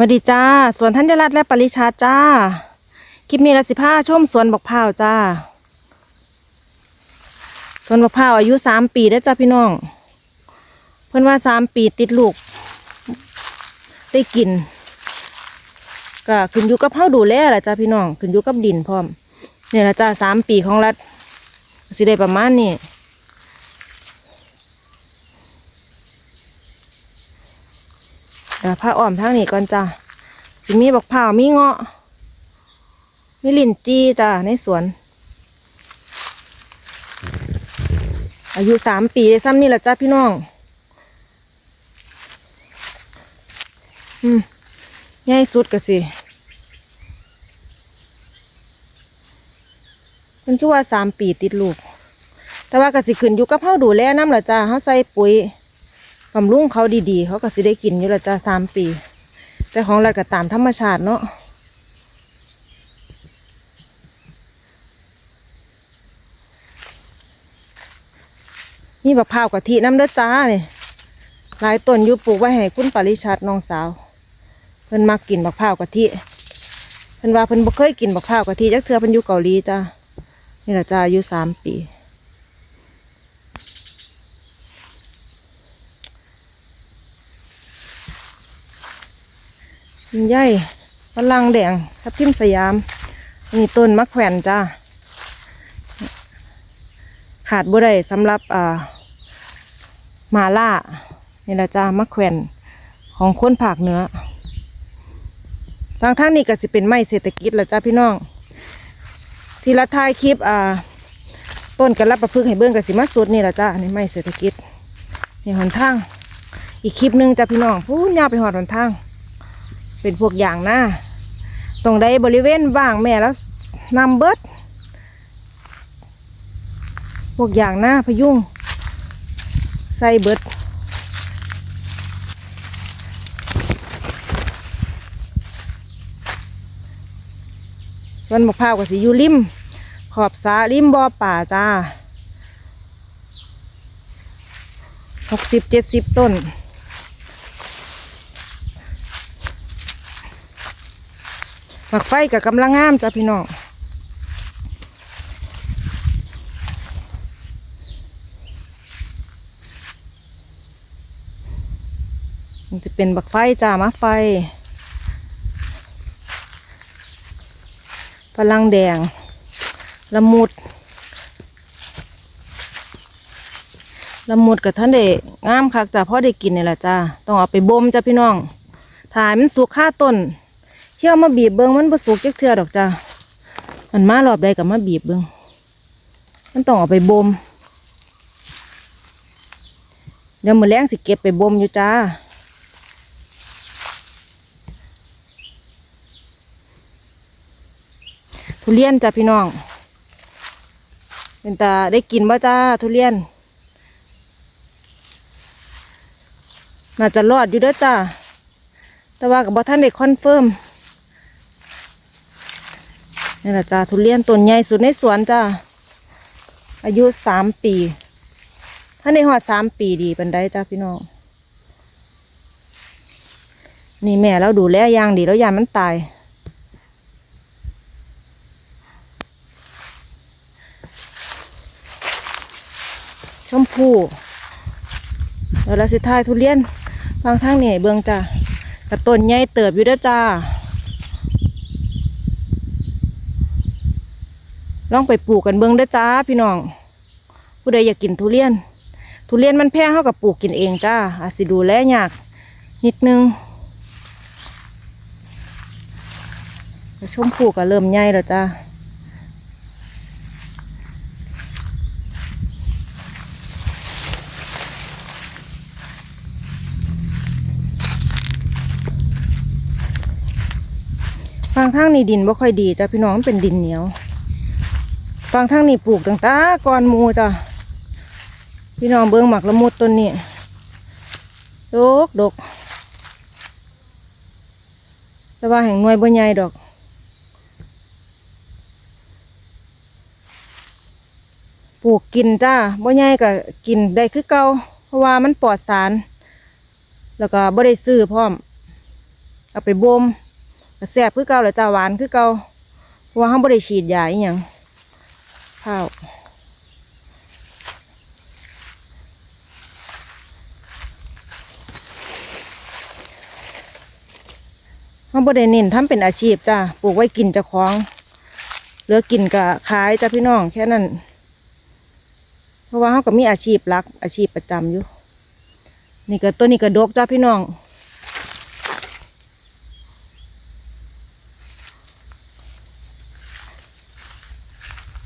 สวัสดีจ้า สวนธัญรัตน์และปริชาจ้า คลิปนี้ละสิพาชมสวนบักพร้าวจ้า สวนบักพร้าวอายุสามปีแล้วจ้าพี่น้อง เพิ่นว่าสามปีติดลูก ได้กิน ก็ขึ้นอยู่กับเฮาดูแลแหละจ้าพี่น้อง ขึ้นอยู่กับดินพร้อมเนี่ยละจ้าสามปีของรัฐสิได้ประมาณนี้ เดี๋ยวผ้าอ้อมทางนี้ก่อนจ้าสิมีบักพร้าวมีเงาะ มีลินจีจ้าในสวน อายุสามปีได้ซ้ำนี่แหละจ้าพี่น้อง อืมใหญ่สุดก็สิมันคือว่าสามปีติดลูก แต่ว่าก็สิขึ้นอยู่กับเฮาดูแลน้ำละจ้าเฮาใส่ปุ๋ย บำรุงเขาดีๆ เขาก็สิได้กินอยู่ละจ้าสามปี แต่ของเรัฐก็ตามธรรมชาติเนาะนี่บักพร้าวกะทิน้ำเด้อจ้าเนี่ยหลายต้นอยู่ปลูกไว้ให้คุณปริชัดน้องสาว เพิ่นมักกินบักพร้าวกะทิเพิ่นว่าเพิ่นบ่เคยกินบักพร้าวกะทิจักเทื่อเพิ่นอยู่เกาหลีจ้านี่ละจ้าอายุสามปี ใหญ่ฝรั่งแดงทับทิมสยาม นี่ต้นมะแขวนจ้า ขาดบ่ได้สำหรับอ่ามาล่า นี่แหละจ้ามะแขวนของคนภาคเนื้อทางทางนี้ก็สิเป็นไม้เศรษฐกิจแหละจ้าพี่น้อง ที่ละท้ายคลิปอ่าต้นกันรับประพฤกษ์ให้เบื้องกับสิมาสุดนี่แหละจ้าอันนี้ไม้เศรษฐกิจนี่หนทาง อีกคลิปหนึงจ้าพี่น้องพูดยาวไปหอดหนทาง เป็นพวกอย่างหน้าตรงใดบริเวณว่างแม่แล้วนำเบิด พวกอย่างหน้าพยุงใส่เบิดส่วนมะพร้าวก็สิอยู่ริม ขอบสาริมบ่อป่าจ้าหกสิบเจ็ดสิบต้น หมักไฟกับกำลังงามจ้ะพี่น้องมันจะเป็นบักไฟจ้ามาไฟฝรั่งแดง ละมุด ละมุดกับท่านเด็งามคักจ้ะพ่อได้กินนี่แหละจ้าต้องเอาไปบ่มจ้ะพี่น้องถ่ายมันสุกค่าต้น เที่ยวมาบีบเบิงมันบ่สุกจักเทื่อดอกจ้ามันมารอบใดกับมาบีบเบิงมันต้องเอาไปบ่มเดี๋ยวมือแรงสิเก็บไปบ่มอยู่จ้าทุเรียนจ้าพี่น้อง เป็นตาได้กินบ่จ้าทุเรียน น่าจะรอดอยู่เด้อจ้าแต่ว่ากับบ่ท่านได้คอนเฟิร์ม นี่แหละจ้าทุเรียนต้นใหญ่สุดในสวนจ้าอายุสามปี ถ้าในหอดสามปีดีเป็นได้จ้าพี่น้องนี่แม่เราดูแลยางดีแล้วยามมันตาย ชมพูแล้วเราสิทายทุเรียนบางทางนี่ให้เบืองจ้ากระต้นใหญ่เติบอยู่ด้อจ้า ลองไปปลูกกันเบิ่งด้จ้าพี่น้อง ผู้ใดอยากกินทุเรียน ทุเรียนมันแพงเท่ากับปลูกกินเองจ้าอาจสิดูแลยากนิดนึงชมพูก็เริ่มใหญ่แล้วจ้าฟังทางนี้ดินบ่ค่อยดีจ้ะพี่น้องเป็นดินเหนียว ฟังทางนี้ปลูกต่างตาก่อนมูจ้ะพี่น้องเบิ้งหมักละมุดต้นนี้ดกดกแต่ว่าแห่งหน่วยบ่ใหญ่ดอก ปลูกกินจ้าบ่ใหญ่ก็กินได้คือเก่าเพราะว่ามันปลอดสาร แล้วก็บ่ได้ซื้อพร้อม เอาไปบ่มก็แซ่บคือเก่าแล้วจ้าหวานคือเก่าเพราะว่าเฮาบ่ได้ฉีดยาอีหยัง ข้าวเฮาบดเน้นทำเป็นอาชีพจ้าปลูกไว้กินเจ้าของเหลือกินก็ขายจ้าพี่น้องแค่นั้น เพราะว่าเขาก็มีอาชีพหลักอาชีพประจำอยู่ นี่ก็ตัวนี้ก็ดกจ้าพี่น้อง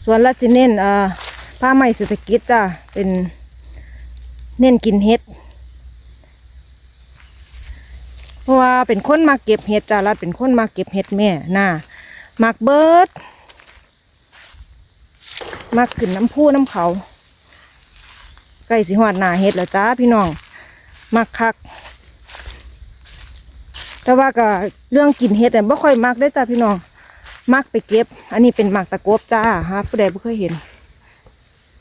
ส่วนละสิเน้นอ่าผ้าไหมเศรษฐกิจจ้าเป็นเน้นกินเห็ด เพราะว่าเป็นคนมาเก็บเห็ดจ้ารัดเป็นคนมาเก็บเห็ดแม่น่ามักเบิร์ดมักขึ้นน้ำพุน้ำเขาใกล้สิหอดหนาเฮ็ดแล้วจ้าพี่น้องมักคัก แต่ว่าก็เรื่องกินเฮ็ดเนี่ยไม่ค่อยมักได้จ้าพี่น้อง มักไปเก็บ อันนี้เป็นหมักตะกบจ้าฮะผู้ใดไม่เคยเห็น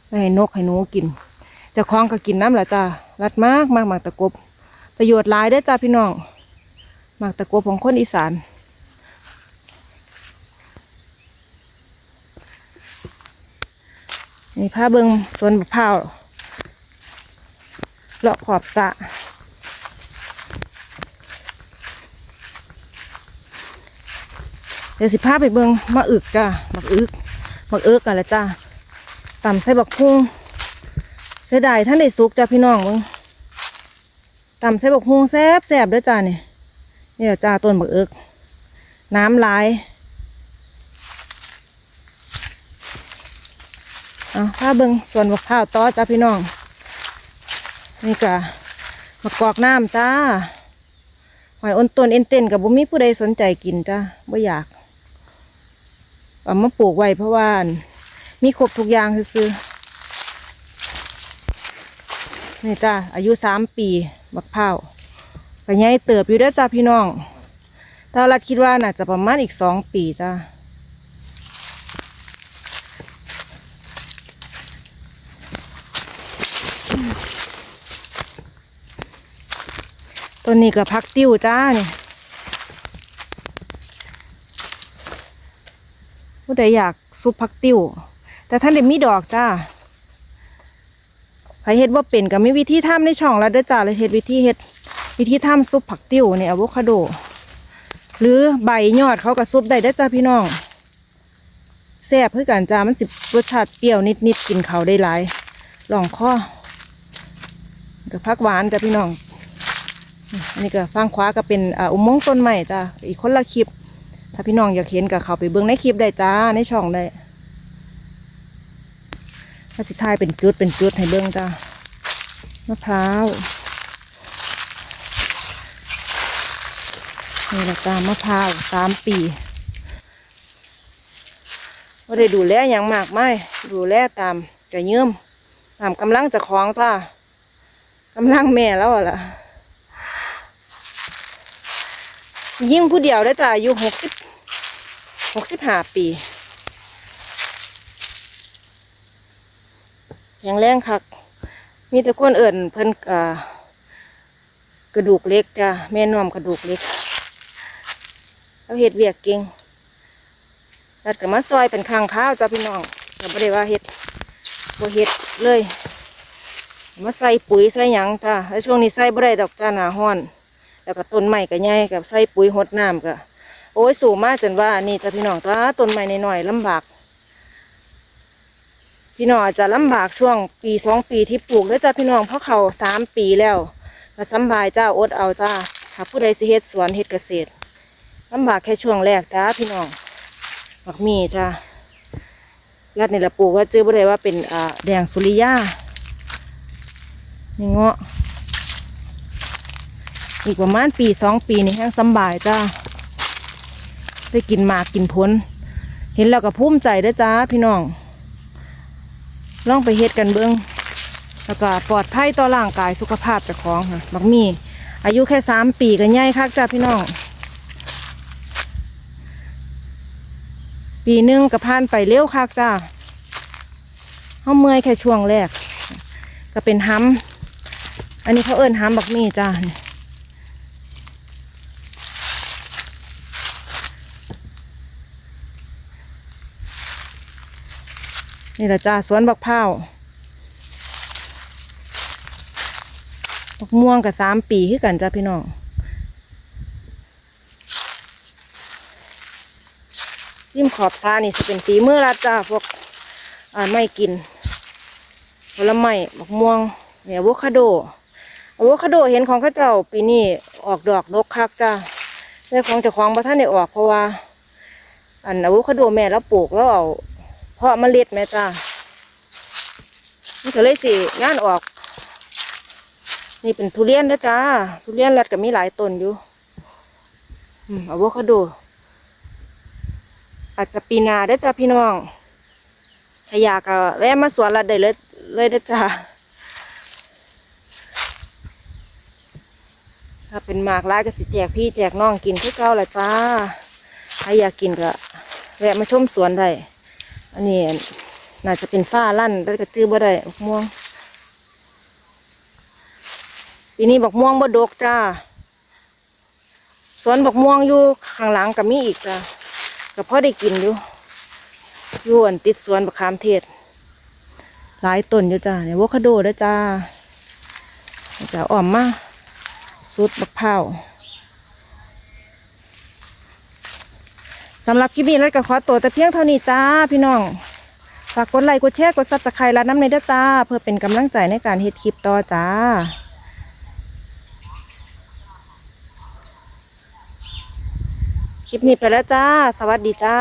ไม่ให้นกให้หนูกินจะคล้องก็กินน้ำแหละจ้ารัดมากมากหมักตะกบ ประโยชน์หลายได้จ้าพี่น้องหมักตะกบของคนอีสานนี่ผ้าเบิงสวนมะพร้าวเลาะขอบสะเดี๋ยวสิพาไปเบิงมะอึกจ้าบักอึกบักอึกกันละจ้าต่ำใส่บักพุงเสียดายท่านได้สุกจ้าพี่น้องเบิงต่ำใส่บักพุงแซบแซบด้วยจ้านี่นี่แหละจ้าต้นบักอึก น้ำลายเอาพาเบิงส่วนบักพร้าวต่อจ้าพี่น้อง นี่ก็มะกอกน้ำจ้าหอยอ้นต้นเอ็นเต้นกับบุมีผู้ใดสนใจกินจ้าบ่อยาก เอามาปลูกไว้เพราะว่ามีครบทุกอย่างซื้อๆนี่จ้าอายุสามปีบักเผาวก็ยังเติบอยู่ด้อจ้าพี่น้องถ้ารัดคิดว่าน่าจะประมาณอีกสองปีจ้าต้นนี้ก็พักติ้วจ้าเนี่ย ผู้ใดอยากซุปพักติ้ว แต่ท่านเด็มีดอกจ้าใครเฮ็ดว่าเป็นก็มีวิธีทำในช่องแล้วเด้อจ้าเลยเฮ็ดวิธีเฮ็ดวิธีทำซุปผักติ้วเนี่ยอะโวคาโด หรือใบยอดเขาก็ซุปได้เด้อจ้าพี่น้องแซ่บคือกันจ้ามันสิรสชาติเปรี้ยวนิดๆกินเขาได้หลายลองข้อกับพักหวานจ้าพี่น้องอันนี้ก็ฟังขวาก็เป็นอุโมงค์ต้นใหม่จ้าอีกคนละคลิป ถ้าพี่น้องอยากเห็นก็เข้าไปเบิ่งในคลิปได้จ้าในช่องได้ถ้าสิทายเป็นจุดเป็นจุดให้เบิ่งจ้ามะพร้าวนี่แหละจ้ามะพร้าวสามปีว่าได้ดูแลอย่างมากไม่ดูแลตามกระเยื่อมตามกำลังจะคล้องจ้ากำลังแม่แล้วล่ะ ยิ่งผู้เดียวได้จ้ะอายุหกสิบหกสิบห้าปียังแรงคัก มีแต่คนเอิ่นเพิ่นกระดูกเล็กจ้ะแม่นอมกระดูกเล็กเราเฮ็ดเวียกเก่งรัดกับมาซอยเป็นข้างข้าวจ้ะพี่น้องแต่ไม่ได้ว่าเฮ็ดบ่เฮ็ดเลย มาใส่ปุ๋ยใส่หยังจ้ะแล้วช่วงนี้ใส่บ่ได้ดอกจ้าหนาฮ้อน แล้วก็ต้นใหม่ก็ใหญ่กับใส่ปุ๋ยหดน้ำก็โอ้ยสูงมากจนว่านี่จ้ะพี่น้องตาต้นใหม่หน่อยๆลำบาก พี่น้องอาจจะลำบากช่วงปีสองปีที่ปลูกแล้วจ้ะพี่น้องเพราะเขาสามปีแล้วก็สำบายจ้าอดเอาจ้าถ้าผู้ใดสิเฮ็ดสวนเฮ็ดเกษตรลำบากแค่ช่วงแรกจ้าพี่น้องบักมีจ้ารัดนี่ละปลูกว่าเจอบ่ได้ว่าเป็นอ่าแดงสุริยานี่เงาะ อีกประมาณปีสองปีนี่แห้งสบายจ้าได้กินหมากกินผล เห็นแล้วก็ภูมิใจด้จ้าพี่น้องลองไปเฮ็ดกันเบิ้งแล้วก็ปลอดภัยต่อร่างกายสุขภาพเจ้าของค่ะบักมีอายุแค่สามปีก็ใหญ่คักจ้าพี่น้อง ปีหนึ่งก็ผ่านไปเร็วคักจ้าเฮาเมื่อยแค่ช่วงแรก ก็เป็นห้ำอันนี้เขาเอิ้นห้ำบักมีจ้านี่ นี่ละจ้าสวนบักพร้าบักม่วงกับสามปีคือกันจ้าพี่น้องริมขอบซานี่จะเป็นฝีมือรัดจ้าพวกไม่กินผลไม้บักม่วงเนี่ยอะโวคาโดอะโวคาโดเห็นของข้าเจ้าปีนี้ออกดอกดกคักจ้าแต่ของเจ้าของบ่ท่านได้ออกเพราะว่า อันอะโวคาโดแม่แล้วปลูกแล้วเอา เพาะเมล็ดแม่จ้ามันก็เลยสิงานออก นี่เป็นทุเรียนนะจ้าทุเรียนรัดก็มีหลายต้นอยู่อืมอะโวคาโด อาจจะปีนาได้จ้าพี่น้องถ้าอยากก็แวะมาสวนรัดได้เลยเลยเด้อจ้าถ้าเป็นหมากร้ายก็สิแจกพี่แจกน้องกินคือเก่าแหละจ้า ใครอยากกินก็แวะมาชมสวนได้ อันนี้น่าจะเป็นฝ้าลั่นแล้วก็จื้อบ่ได้บักม่วงปีนี้บักม่วงบ่ดกจ้าสวนบักม่วงอยู่ข้างหลังก็มีอีกจ้าก็พอได้กินอยู่อยู่อันติดสวนบักขามเทศ หลายต้นอยู่จ้าเนี่ยอะโวคาโดเด้จ้าจะอ่อมมาสุดบักพร้า สำหรับคลิปนี้แล้วก็ขอตัวแต่เพียงเท่านี้จ้าพี่น้องฝากกดไลค์กดแชร์กดซับสไครต์และน้ำในเด้อจ้า เพื่อเป็นกำลังใจในการเฮ็ดคลิปต่อจ้าคลิปนี้ไปแล้วจ้า สวัสดีจ้า